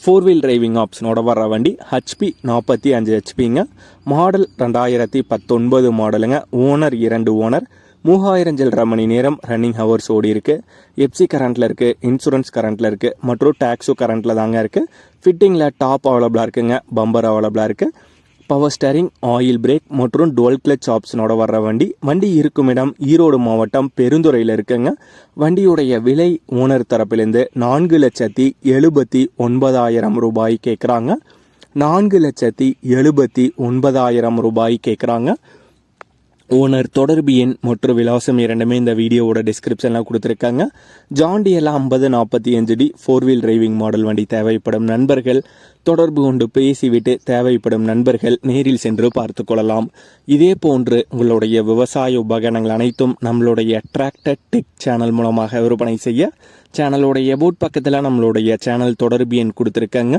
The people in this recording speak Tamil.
ஃபோர் வீல் டிரைவிங் ஆப்ஷனோட வர்ற வண்டி ஹெச்பி நாற்பத்தி அஞ்சு ஹெச்பிங்க மாடல் ரெண்டாயிரத்தி பத்தொன்பது மாடலுங்க ஓனர் இரண்டு ஓனர் மூவாயிரம் சில்லரை மணி நேரம் ரன்னிங் ஹவர்ஸ் ஓடி இருக்கு. எப்சி கரண்ட்டில் இருக்குது இன்சூரன்ஸ் கரண்ட்டில் இருக்குது மற்றும் டேக்ஸும் கரண்ட்டில் தாங்க இருக்குது ஃபிட்டிங்கில் டாப் அவைலபிளாக இருக்குங்க பம்பர் அவைலபிளாக இருக்குது பவர் ஸ்டேரிங் ஆயில் பிரேக் மற்றும் டுவல் கிளச் ஆப்ஷனோட வர்ற வண்டி. வண்டி இருக்கும் இடம் ஈரோடு மாவட்டம் பெருந்துறையில் இருக்குங்க. வண்டியுடைய விலை ஓனர் தரப்பிலிருந்து நான்கு லட்சத்தி எழுபத்தி ஒன்பதாயிரம் ரூபாய் கேட்குறாங்க நான்கு லட்சத்தி எழுபத்தி ஒன்பதாயிரம் ரூபாய் கேட்குறாங்க ஓனர் தொடர்பு எண் மற்றும் விலாசம் இரண்டுமே இந்த வீடியோவோட டிஸ்கிரிப்ஷனில் கொடுத்துருக்காங்க. ஜாண்டியெல்லாம் ஐம்பது நாற்பத்தி அஞ்சு D four wheel driving model வண்டி தேவைப்படும் நண்பர்கள். தொடர்பு கொண்டு பேசிவிட்டு தேவைப்படும் நண்பர்கள் நேரில் சென்று பார்த்து கொள்ளலாம். இதே போன்று உங்களுடைய விவசாய உபகரணங்கள் அனைத்தும் நம்மளுடைய டிராக்டர் டெக் சேனல் மூலமாக விற்பனை செய்ய சேனலுடைய போட் பக்கத்தில் நம்மளுடைய சேனல் தொடர்பு எண் கொடுத்துருக்காங்க.